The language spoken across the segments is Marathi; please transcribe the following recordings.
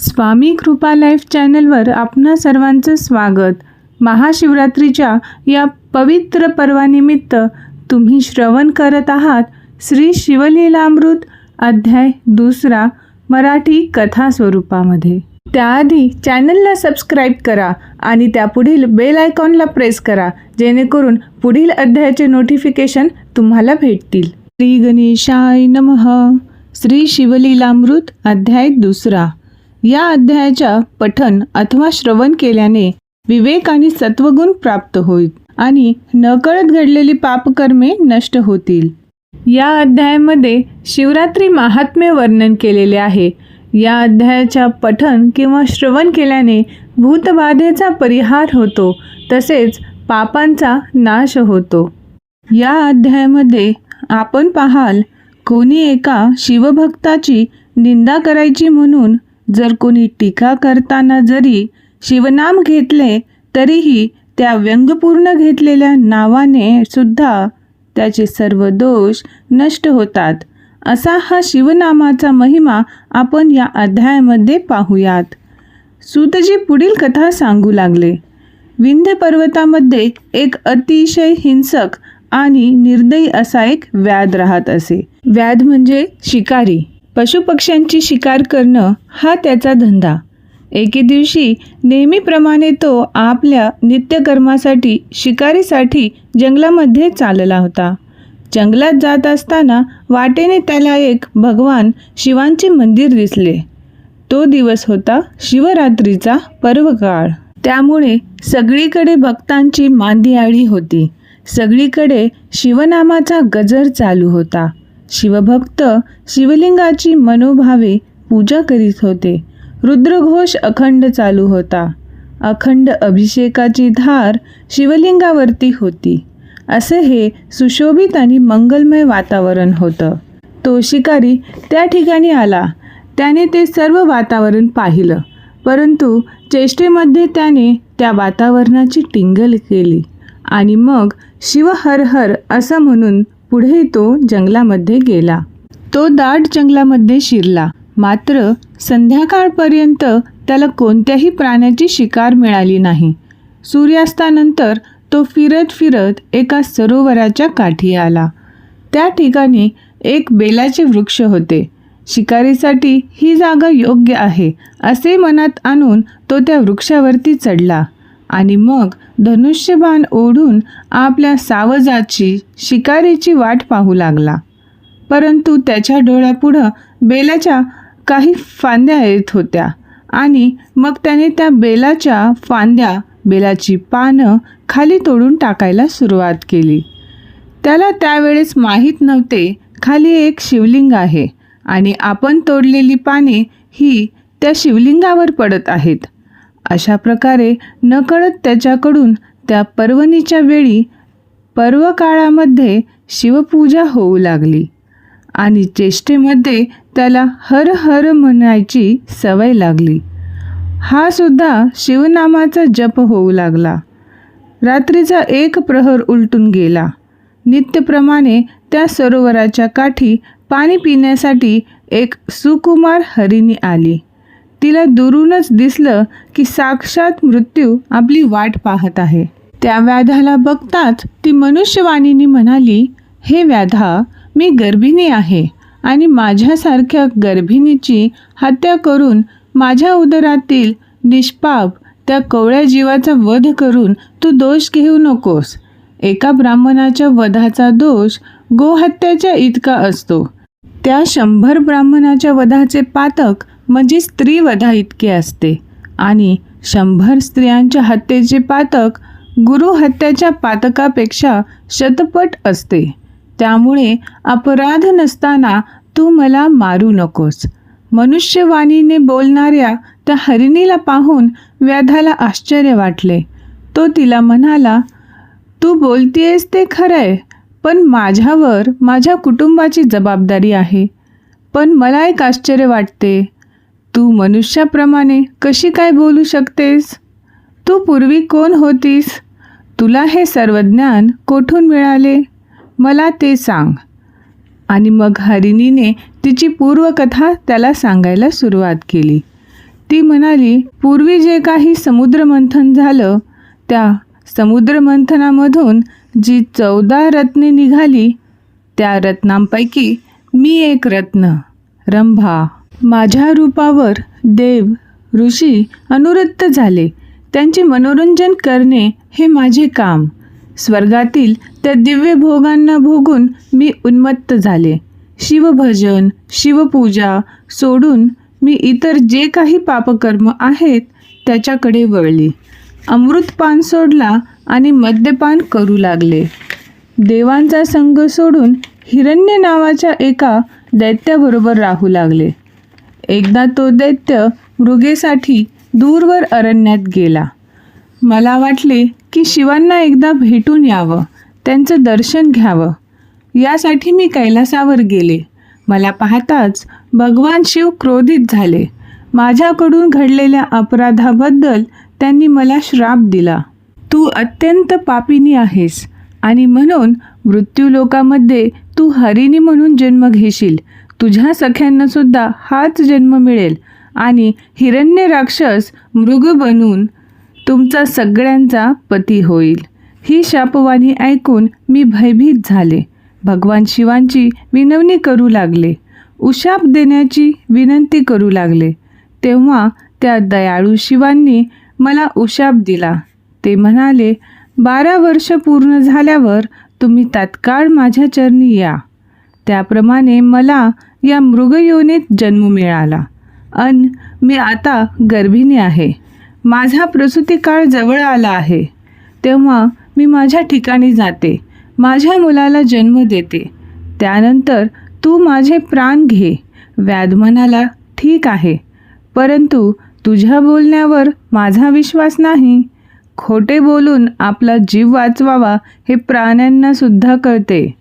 स्वामी कृपा लाईफ चॅनलवर आपणा सर्वांचं स्वागत. महाशिवरात्रीच्या या पवित्र पर्वानिमित्त तुम्ही श्रवण करत आहात श्री शिवलीलामृत अध्याय दुसरा मराठी कथा स्वरूपामध्ये. त्याआधी चॅनलला सबस्क्राईब करा आणि त्यापुढील बेल आयकॉनला प्रेस करा जेणेकरून पुढील अध्यायाचे नोटिफिकेशन तुम्हाला भेटतील. श्री गणेशाय नमः. श्री शिवलीलामृत अध्याय दुसरा. या अध्यायाच्या पठन अथवा श्रवण केल्याने विवेक आणि सत्वगुण प्राप्त होईल आणि नकळत घडलेली पापकर्मे नष्ट होतील. या अध्यायामध्ये शिवरात्री महात्म्य वर्णन केलेले आहे. या अध्यायाच्या पठन किंवा श्रवण केल्याने भूतबाधेचा परिहार होतो तसेच पापांचा नाश होतो. या अध्यायामध्ये आपण पाहाल कोणी एका शिवभक्ताची निंदा करायची म्हणून जर कोणी टीका करताना जरी शिवनाम घेतले तरीही त्या व्यंगपूर्ण घेतलेल्या नावाने सुद्धा त्याचे सर्व दोष नष्ट होतात. असा हा शिवनामाचा महिमा आपण या अध्यायामध्ये पाहूयात. सूतजी पुढील कथा सांगू लागले. विंध्य पर्वतामध्ये एक अतिशय हिंसक आणि निर्दयी असा एक व्याध राहत असे. व्याध म्हणजे शिकारी. पशुपक्ष्यांची शिकार करणं हा त्याचा धंदा. एके दिवशी नेहमीप्रमाणे तो आपल्या नित्यकर्मासाठी शिकारीसाठी जंगलामध्ये चालला होता. जंगलात जात असताना वाटेने त्याला एक भगवान शिवांचे मंदिर दिसले. तो दिवस होता शिवरात्रीचा पर्वकाळ. त्यामुळे सगळीकडे भक्तांची मांदियाळी होती. सगळीकडे शिवनामाचा गजर चालू होता. शिवभक्त शिवलिंगाची मनोभावे पूजा करीत होते. रुद्रघोष अखंड चालू होता. अखंड अभिषेकाची धार शिवलिंगावरती होती. असे हे सुशोभित आणि मंगलमय वातावरण होतं. तो शिकारी त्या ठिकाणी आला. त्याने ते सर्व वातावरण पाहिलं. परंतु चेष्टेमध्ये त्याने त्या वातावरणाची टिंगल केली. आणि मग शिव हर हर असं म्हणून पुढे तो जंगलामध्ये गेला. तो दाट जंगलामध्ये शिरला. मात्र संध्याकाळपर्यंत त्याला कोणत्याही प्राण्याची शिकार मिळाली नाही. सूर्यास्तानंतर तो फिरत फिरत एका सरोवराच्या काठी आला. त्या ठिकाणी एक बेलाचे वृक्ष होते. शिकारीसाठी ही जागा योग्य आहे असे मनात आणून तो त्या वृक्षावरती चढला. आणि मग धनुष्यबाण ओढून आपल्या सावजाची शिकारीची वाट पाहू लागला. परंतु त्याच्या डोळ्यापुढं बेलाच्या काही फांद्या येत होत्या आणि मग त्याने त्या बेलाच्या फांद्या बेलाची पानं खाली तोडून टाकायला सुरुवात केली. त्याला त्यावेळेस माहीत नव्हते खाली एक शिवलिंग आहे आणि आपण तोडलेली पाने ही त्या शिवलिंगावर पडत आहेत. अशा प्रकारे नकळत त्याच्याकडून त्या पर्वणीच्या वेळी पर्वकाळामध्ये शिवपूजा होऊ लागली. आणि चेष्टेमध्ये त्याला हर हर म्हणायची सवय लागली. हा सुद्धा शिवनामाचा जप होऊ लागला. रात्रीचा एक प्रहर उलटून गेला. नित्यप्रमाणे त्या सरोवराच्या काठी पाणी पिण्यासाठी एक सुकुमार हरिणी आली. तिला दुरूनच दिसलं की साक्षात मृत्यू आपली वाट पाहत आहे. त्या व्याधाला बघताच ती मनुष्यवाणीने म्हणाली हे व्याधा मी गर्भिणी आहे आणि माझ्यासारख्या गर्भिणीची हत्या करून माझ्या उदरातील निष्पाप त्या कवळ्या जीवाचा वध करून तू दोष घेऊ नकोस. एका ब्राह्मणाच्या वधाचा दोष गोहत्याच्या इतका असतो. त्या शंभर ब्राह्मणाच्या वधाचे पातक म्हणजे स्त्रीवधा इतके असते. आणि शंभर स्त्रियांच्या हत्येचे पातक गुरुहत्याच्या पातकापेक्षा शतपट असते. त्यामुळे अपराध नसताना तू मला मारू नकोस. मनुष्यवाणीने बोलणाऱ्या त्या हरिणीला पाहून व्याधाला आश्चर्य वाटले. तो तिला म्हणाला तू बोलतीयेस ते खरंय पण माझ्यावर माझ्या कुटुंबाची जबाबदारी आहे. पण मला एक आश्चर्य वाटते. तू मनुष्याप्रमाणे कशी काय बोलू शकतेस? तू पूर्वी कोण होतीस? तुला हे सर्व ज्ञान कोठून मिळाले? मला ते सांग. आणि मग हरिणीने तिची पूर्वकथा त्याला सांगायला सुरुवात केली. ती म्हणाली पूर्वी जे काही समुद्रमंथन झालं त्या समुद्रमंथनामधून जी चौदा रत्ने निघाली त्या रत्नांपैकी मी एक रत्न रंभा. माझ्या रूपावर देव ऋषी अनुरक्त झाले. त्यांचे मनोरंजन करणे हे माझे काम. स्वर्गातील त्या दिव्य भोगांना भोगून मी उन्मत्त झाले. शिवभजन शिवपूजा सोडून मी इतर जे काही पापकर्म आहेत त्याच्याकडे वळली. अमृतपान सोडला आणि मद्यपान करू लागले. देवांचा संग सोडून हिरण्य नावाच्या एका दैत्याबरोबर राहू लागले. एकदा तो दैत्य मृगेसाठी दूरवर अरण्यात गेला. मला वाटले की शिवांना एकदा भेटून यावं त्यांचं दर्शन घ्यावं. यासाठी मी कैलासावर गेले. मला पाहताच भगवान शिव क्रोधित झाले. माझ्याकडून घडलेल्या अपराधाबद्दल त्यांनी मला श्राप दिला. तू अत्यंत पापिनी आहेस आणि म्हणून मृत्यूलोकामध्ये तू हरिणी म्हणून जन्म घेशील. तुझ्या सख्यांना सुद्धा हाच जन्म मिळेल आणि हिरण्य राक्षस मृग बनून तुमचा सगळ्यांचा पती होईल. ही शापवाणी ऐकून मी भयभीत झाले. भगवान शिवांची विनवणी करू लागले. उशाप देण्याची विनंती करू लागले. तेव्हा त्या दयाळू शिवांनी मला उशाप दिला. ते म्हणाले बारा वर्ष पूर्ण झाल्यावर तुम्ही तात्काळ माझ्या चरणी या. त्याप्रमाणे मला या मृगयोनीत जन्म मिळाला. अन मी आता गर्भिणी आहे. माझा प्रसूती काळ जवळ आला आहे. तेव्हा मी माझ्या ठिकाणी जाते. माझ्या मुलाला जन्म देते. त्यानंतर तू माझे प्राण घे. व्याध म्हणाला ठीक आहे. परंतु तुझ्या बोलण्यावर माझा विश्वास नाही. खोटे बोलून आपला जीव वाचवावा हे प्राण्यांनासुद्धा कळते.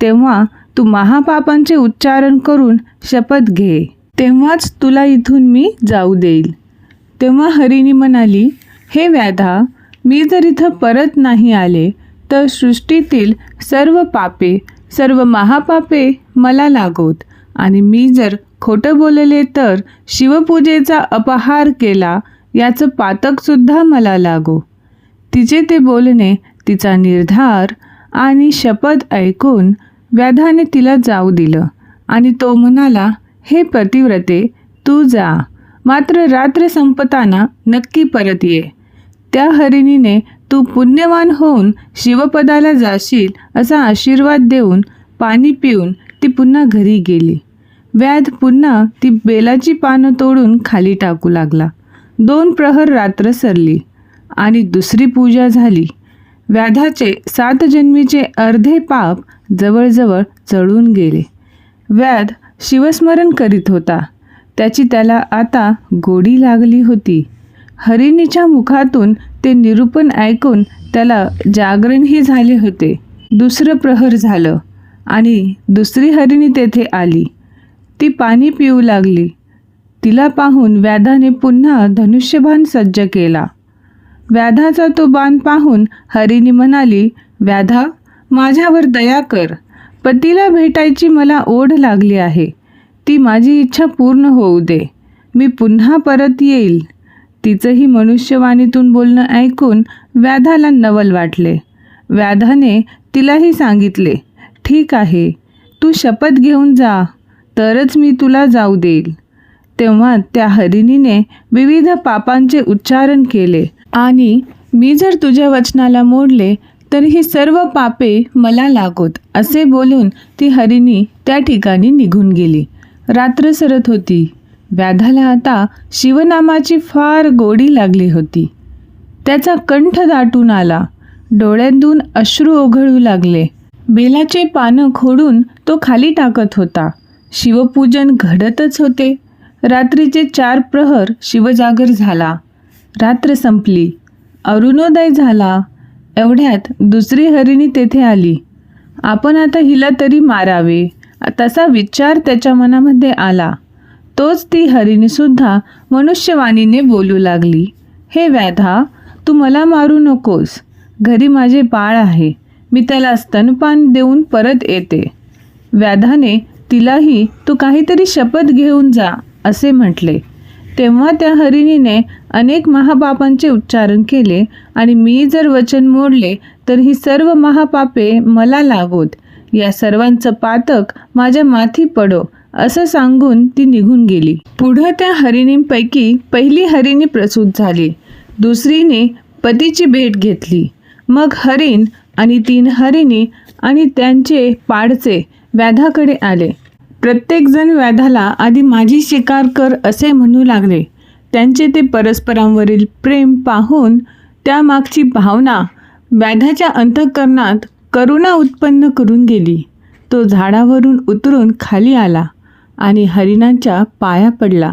तेव्हा तू महापापांचे उच्चारण करून शपथ घे. तेव्हाच तुला इथून मी जाऊ देईल. तेव्हा हरिणी म्हणाली हे व्याधा मी जर इथं परत नाही आले तर सृष्टीतील सर्व पापे सर्व महापापे मला लागोत. आणि मी जर खोटं बोलले तर शिवपूजेचा अपहार केला याचं पातकसुद्धा मला लागो. तिचे ते बोलणे तिचा निर्धार आणि शपथ ऐकून व्याधाने तिला जाऊ दिलं आणि तो म्हणाला हे पतिव्रते तू जा. मात्र रात्र संपताना नक्की परत ये. त्या हरिणीने तू पुण्यवान होऊन शिवपदाला जाशील असा आशीर्वाद देऊन पाणी पिऊन ती पुन्हा घरी गेली. व्याध पुन्हा ती बेलाची पानं तोडून खाली टाकू लागला. दोन प्रहर रात्र सरली आणि दुसरी पूजा झाली. व्याधाचे सात जन्मीचे अर्धे पाप जवळजवळ चढून गेले. व्याध शिवस्मरण करीत होता. त्याची त्याला आता गोडी लागली होती. हरिणीच्या मुखातून ते निरूपण ऐकून त्याला जागरणही झाले होते. दुसरं प्रहर झालं आणि दुसरी हरिणी तेथे आली. ती पाणी पिऊ लागली. तिला पाहून व्याधाने पुन्हा धनुष्यबाण सज्ज केला. व्याधाचा तो बाण पाहून हरिणी म्हणाली व्याधा माझ्यावर दया कर. पतीला भेटायची मला ओढ लागली आहे. ती माझी इच्छा पूर्ण होऊ दे. मी पुन्हा परत येईल. तिचंही मनुष्यवाणीतून बोलणं ऐकून व्याधाला नवल वाटले. व्याधाने तिलाही सांगितले ठीक आहे. तू शपथ घेऊन जा. तरच मी तुला जाऊ देईल. तेव्हा त्या हरिणीने विविध पापांचे उच्चारण केले. आणि मी जर तुझ्या वचनाला मोडले तर ही सर्व पापे मला लागोत असे बोलून ती हरिणी त्या ठिकाणी निघून गेली. रात्र सरत होती. व्याधाला आता शिवनामाची फार गोडी लागली होती. त्याचा कंठ दाटून आला. डोळ्यातून अश्रू ओघळू लागले. बेलाचे पानं खोडून तो खाली टाकत होता. शिवपूजन घडतच होते. रात्रीचे चार प्रहर शिवजागर झाला. रात्र संपली. अरुणोदय झाला. एवढ्यात दुसरी हरिणी तेथे आली. आपण आता हिला तरी मारावे. तसा विचार त्याच्या मनामध्ये आला. तोच ती हरिणीसुद्धा मनुष्यवाणीने बोलू लागली. हे व्याधा तू मला मारू नकोस. घरी माझे बाळ आहे. मी त्याला स्तनपान देऊन परत येते. व्याधाने तिलाही तू काहीतरी शपथ घेऊन जा असे म्हटले. तेव्हा त्या हरिणीने अनेक महापापांचे उच्चारण केले आणि मी जर वचन मोडले तर ही सर्व महापापे मला लागोत. या सर्वांचं पातक माझ्या माथी पडो असं सांगून ती निघून गेली. पुढं त्या हरिणींपैकी पहिली हरिणी प्रसूत झाली. दुसरीने पतीची भेट घेतली. मग हरिण आणि तीन हरिणी आणि त्यांचे पाडचे व्याधाकडे आले. प्रत्येकजण व्याधाला आधी माझी शिकार कर असे म्हणू लागले. त्यांचे ते परस्परांवरील प्रेम पाहून त्यामागची भावना व्याधाच्या अंतःकरणात करुणा उत्पन्न करून गेली. तो झाडावरून उतरून खाली आला आणि हरिणांच्या पाया पडला.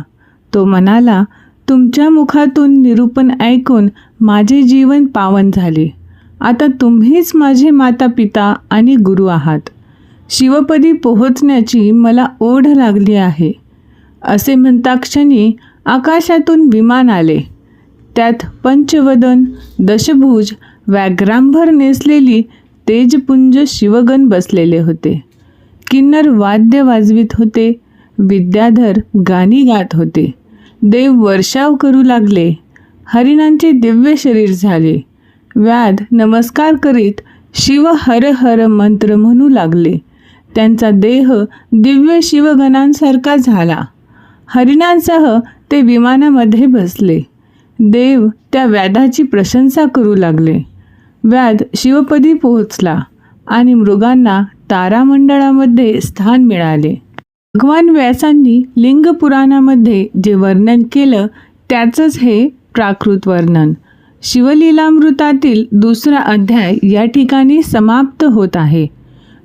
तो म्हणाला तुमच्या मुखातून निरूपण ऐकून माझे जीवन पावन झाले. आता तुम्हीच माझे माता पिता आणि गुरु आहात. शिवपदी पोहोचण्याची मला ओढ लागली आहे. असे म्हणता क्षणी आकाशातून विमान आले. त्यात पंचवदन दशभुज व्याघ्रांभर नेसलेली तेजपुंज शिवगण बसलेले होते. किन्नर वाद्य वाजवित होते. विद्याधर गाणी गात होते. देव वर्षाव करू लागले. हरिणांचे दिव्य शरीर झाले. व्याध नमस्कार करीत शिव हर हर मंत्र म्हणू लागले. त्यांचा देह दिव्य शिवगणांसारखा झाला. हरिणांसह ते विमानामध्ये बसले. देव त्या व्याधाची प्रशंसा करू लागले. व्याध शिवपदी पोहोचला आणि मृगांना तारामंडळामध्ये स्थान मिळाले. भगवान व्यासांनी लिंग पुराणामध्ये जे वर्णन केलं त्याचंच हे प्राकृत वर्णन. शिवलीलामृतातील दुसरा अध्याय या ठिकाणी समाप्त होत आहे.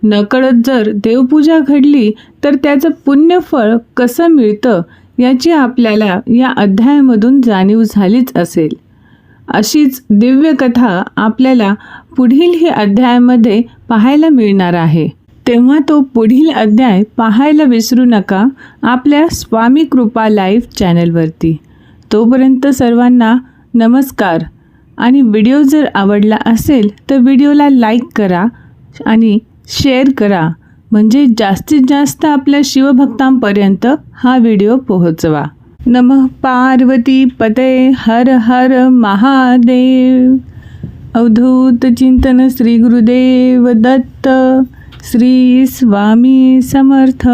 नकळत जर देवपूजा घडली तर त्याचं पुण्यफळ कसं मिळतं याची आपल्याला या अध्यायामधून जाणीव झालीच असेल. अशीच दिव्य कथा आपल्याला पुढील ही अध्यायामध्ये पाहायला मिळणार आहे. तेव्हा तो पुढील अध्याय पाहायला विसरू नका आपल्या स्वामी कृपा लाईव्ह चॅनलवरती. तोपर्यंत सर्वांना नमस्कार. आणि व्हिडिओ जर आवडला असेल तर व्हिडिओला लाईक करा आणि शेअर करा. म्हणजे जास्तीत जास्त आपल्या शिवभक्तांपर्यंत हा व्हिडिओ पोहोचवा. नमः पार्वती पते हर हर महादेव. अवधूत चिंतन श्री गुरुदेव दत्त. श्री स्वामी समर्थ.